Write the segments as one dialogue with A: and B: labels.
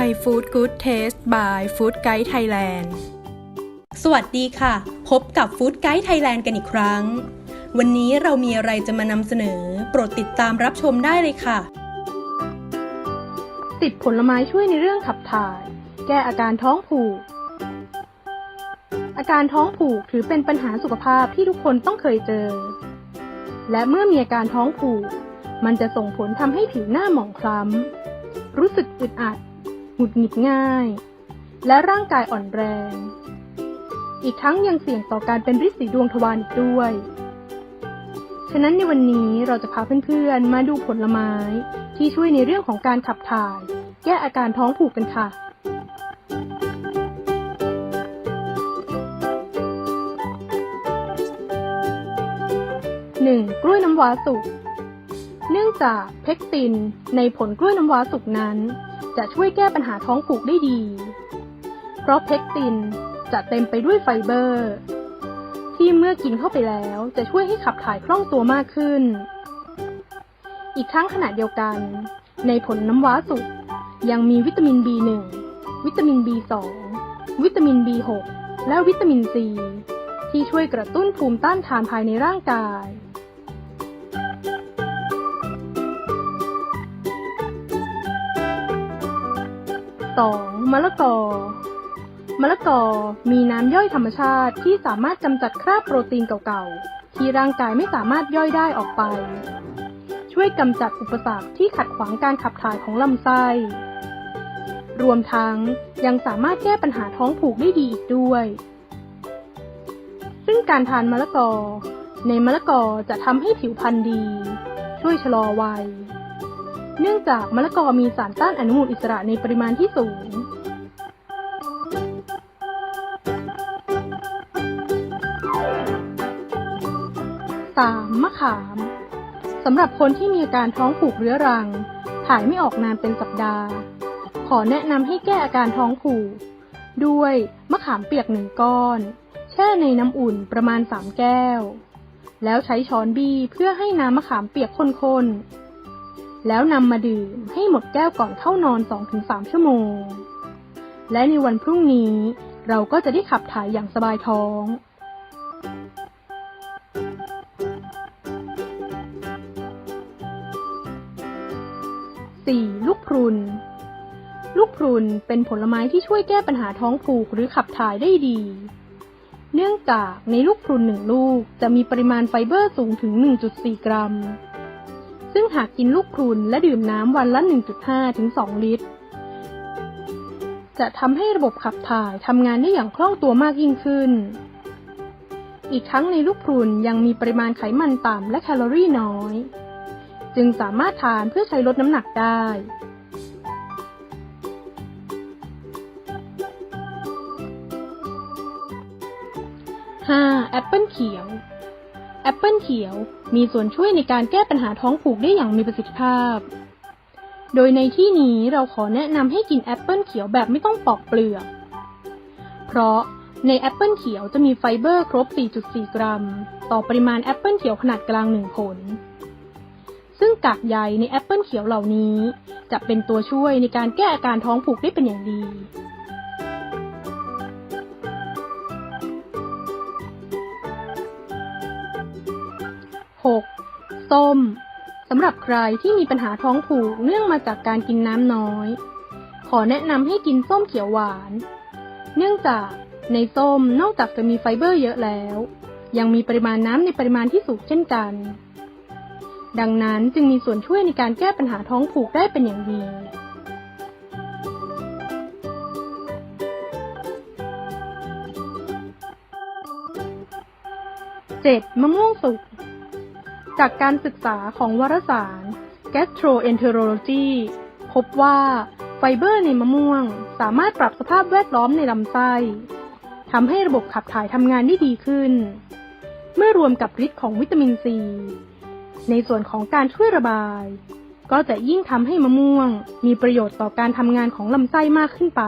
A: ไทยฟู้ดกู๊ดเทสต์บายฟู้ดไกด์ไทยแลนด์
B: สวัสดีค่ะ พบกับฟู้ดไกด์ไทยแลนด์กันอีกครั้ง วันนี้เรามีอะไรจะมานำเสนอ โปรดติดตามรับชมได้เลยค่ะ
C: สิบผลไม้ช่วยในเรื่องขับถ่าย แก้อาการท้องผูก อาการท้องผูกถือเป็นปัญหาสุขภาพที่ทุกคนต้องเคยเจอ และเมื่อมีอาการท้องผูก มันจะส่งผลทำให้ผิวหน้าหมองคล้ำรู้สึกอึดอัด หงุดหงิดง่าย และร่างกายอ่อนแรง อีกทั้งยังเสี่ยงต่อการเป็นริดสีดวงทวารอีกด้วย ฉะนั้นในวันนี้เราจะพาเพื่อนๆ มาดูผลไม้ที่ช่วยในเรื่องของการขับถ่าย แก้อาการท้องผูกกันค่ะ 1. กล้วยน้ำว้าสุก เนื่องจากเพกตินในผลกล้วยน้ำว้าสุกนั้น จะช่วยแก้ปัญหาท้องผูกได้ดี เพราะเพกตินจะเต็มไปด้วยไฟเบอร์ ที่เมื่อกินเข้าไปแล้วจะช่วยให้ขับถ่ายคล่องตัวมากขึ้น อีกทั้งขณะเดียวกัน ในผลน้ำว้าสุกยังมีวิตามิน B1 วิตามิน B2 วิตามิน B6 และวิตามิน C ที่ช่วยกระตุ้นภูมิต้านทานภายในร่างกาย 2. มะละกอ มะละกอมีน้ำย่อยธรรมชาติที่สามารถกำจัดคราบโปรตีนเก่าๆ ที่ร่างกายไม่สามารถย่อยได้ออกไป ช่วยกำจัดอุปสรรคที่ขัดขวางการขับถ่ายของลำไส้ รวมทั้งยังสามารถแก้ปัญหาท้องผูกได้ดีอีกด้วย ซึ่งการทานมะละกอ ในมะละกอจะทำให้ผิวพรรณดี ช่วยชะลอวัย เนื่องจากมะละกอมีสารต้านอนุมูลอิสระในปริมาณที่สูง 3. มะขามสำหรับคนที่มีอาการท้องผูกเรื้อรัง ถ่ายไม่ออกนานเป็นสัปดาห์ ขอแนะนำให้แก้อาการท้องผูก ด้วยมะขามเปียกหนึ่งก้อน แช่ในน้ำอุ่นประมาณ 3 แก้ว แล้วใช้ช้อนบี้เพื่อให้น้ำมะขามเปียกข้นๆ แล้วนำมาดื่มให้หมดแก้วก่อนเข้านอน 2-3 ชั่วโมง และในวันพรุ่งนี้เราก็จะได้ขับถ่ายอย่างสบายท้อง 4. ลูกพรุน ลูกพรุนเป็นผลไม้ที่ช่วยแก้ปัญหาท้องผูกหรือขับถ่ายได้ดี เนื่องจากในลูกพรุนหนึ่งลูกจะมีปริมาณไฟเบอร์สูงถึง 1.4 กรัม ซึ่งหากกินลูกพรุนและดื่มน้ำวันละ 1.5 ถึง 2 ลิตร จะทำให้ระบบขับถ่ายทำงานได้อย่างคล่องตัวมากยิ่งขึ้น อีกทั้งในลูกพรุนยังมีปริมาณไขมันต่ำและแคลอรี่น้อย จึงสามารถทานเพื่อใช้ลดน้ำหนักได้ 5. แอปเปิลเขียว อปเปิลเขียวมีส่วนช่วยในการแก้ปัญหาท้องผูกได้อย่างมีประสิทธิภาพ โดยในที่นี้เราขอแนะนำให้กินแอปเปิลเขียวแบบไม่ต้องปอกเปลือก เพราะในแอปเปิลเขียวจะมีไฟเบอร์ครบ 4.4 กรัม ต่อปริมาณแอปเปิลเขียวขนาดกลางหนึ่งผล ซึ่งกากใยในแอปเปิลเขียวเหล่านี้ จะเป็นตัวช่วยในการแก้อาการท้องผูกได้เป็นอย่างดี 6. ส้ม สำหรับใครที่มีปัญหาท้องผูกเนื่องมาจากการกินน้ำน้อย ขอแนะนำให้กินส้มเขียวหวาน เนื่องจากในส้มนอกจากจะมีไฟเบอร์เยอะแล้ว ยังมีปริมาณน้ำในปริมาณที่สูงเช่นกัน ดังนั้นจึงมีส่วนช่วยในการแก้ปัญหาท้องผูกได้เป็นอย่างดี 7. มะม่วงสุก จากการศึกษาของวารสาร Gastroenterology พบว่าไฟเบอร์ในมะม่วงสามารถปรับสภาพแวดล้อมในลำไส้ทำให้ระบบขับถ่ายทำงานได้ดีขึ้น เมื่อรวมกับฤทธิ์ของวิตามินซี ในส่วนของการช่วยระบาย ก็จะยิ่งทำให้มะม่วงมีประโยชน์ต่อการทำงานของลำไส้มากขึ้นไป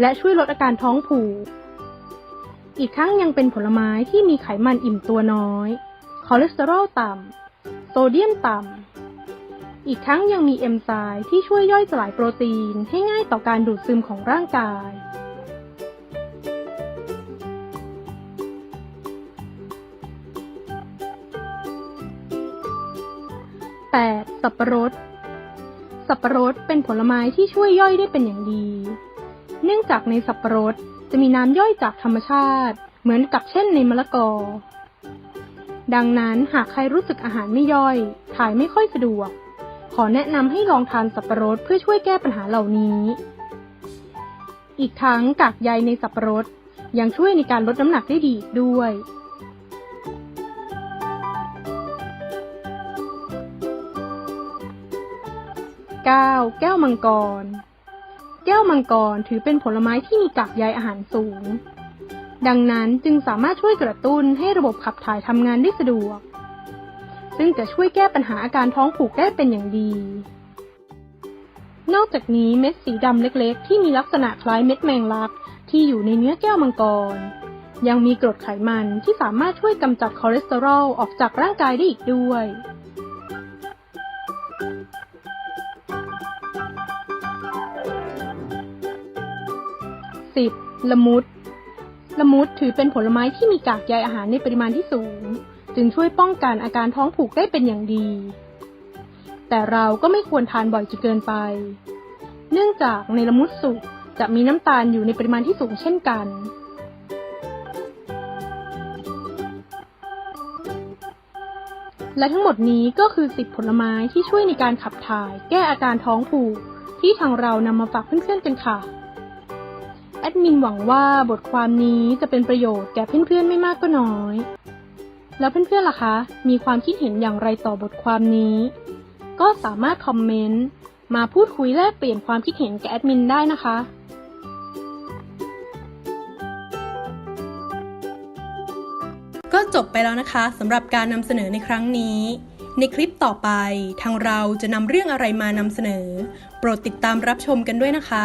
C: และช่วยลดอาการท้องผูก อีกทั้งยังเป็นผลไม้ที่มีไขมันอิ่มตัวน้อย คอเลสเตอรอลต่ำ โซเดียมต่ำ อีกทั้งยังมีเอนไซม์ที่ช่วยย่อยสลายโปรตีนให้ง่ายต่อการดูดซึมของร่างกาย 8. สับปะรด สับปะรดเป็นผลไม้ที่ช่วยย่อยได้เป็นอย่างดี เนื่องจากในสับปะรดจะมีน้ำย่อยจากธรรมชาติ เหมือนกับเช่นในมะละกอ ดังนั้นหากใครรู้สึกอาหารไม่ย่อย ถ่ายไม่ค่อยสะดวก ขอแนะนำให้ลองทานสับปะรดเพื่อช่วยแก้ปัญหาเหล่านี้ อีกทั้งกากใยในสับปะรดยังช่วยในการลดน้ำหนักได้ดีอีกด้วย 9. แก้วมังกร แก้วมังกรถือเป็นผลไม้ที่มีกากใยอาหารสูง ดังนั้นจึงสามารถช่วยกระตุ้นให้ระบบขับถ่ายทำงานได้สะดวก ซึ่งจะช่วยแก้ปัญหาอาการท้องผูกได้เป็นอย่างดี นอกจากนี้เม็ดสีดำเล็กๆ ที่มีลักษณะคล้ายเม็ดแมงลักที่อยู่ในเนื้อแก้วมังกร ยังมีกรดไขมันที่สามารถช่วยกำจัดคอเลสเตอรอลออกจากร่างกายได้อีกด้วย 10. ละมุด ละมุดถือเป็นผลไม้ที่มีกากใยอาหารในปริมาณที่สูง จึงช่วยป้องกันอาการท้องผูกได้เป็นอย่างดี แต่เราก็ไม่ควรทานบ่อยจนเกินไป เนื่องจากในละมุดสุกจะมีน้ำตาลอยู่ในปริมาณที่สูงเช่นกัน และทั้งหมดนี้ก็คือ10ผลไม้ที่ช่วยในการขับถ่าย แก้อาการท้องผูกที่ทางเรานำมาฝากเพื่อนๆกันค่ะ แอดมินหวังว่าบทความนี้จะเป็นประโยชน์แก่เพื่อนๆไม่มากก็น้อย แล้วเพื่อนๆล่ะคะ มีความคิดเห็นอย่างไรต่อบทความนี้ ก็สามารถคอมเมนต์มาพูดคุยแลกเปลี่ยนความคิดเห็นกับแอดมินได้นะคะ
B: ก็จบไปแล้วนะคะสำหรับการนำเสนอในครั้งนี้ ในคลิปต่อไปทางเราจะนำเรื่องอะไรมานำเสนอ โปรดติดตามรับชมกันด้วยนะคะ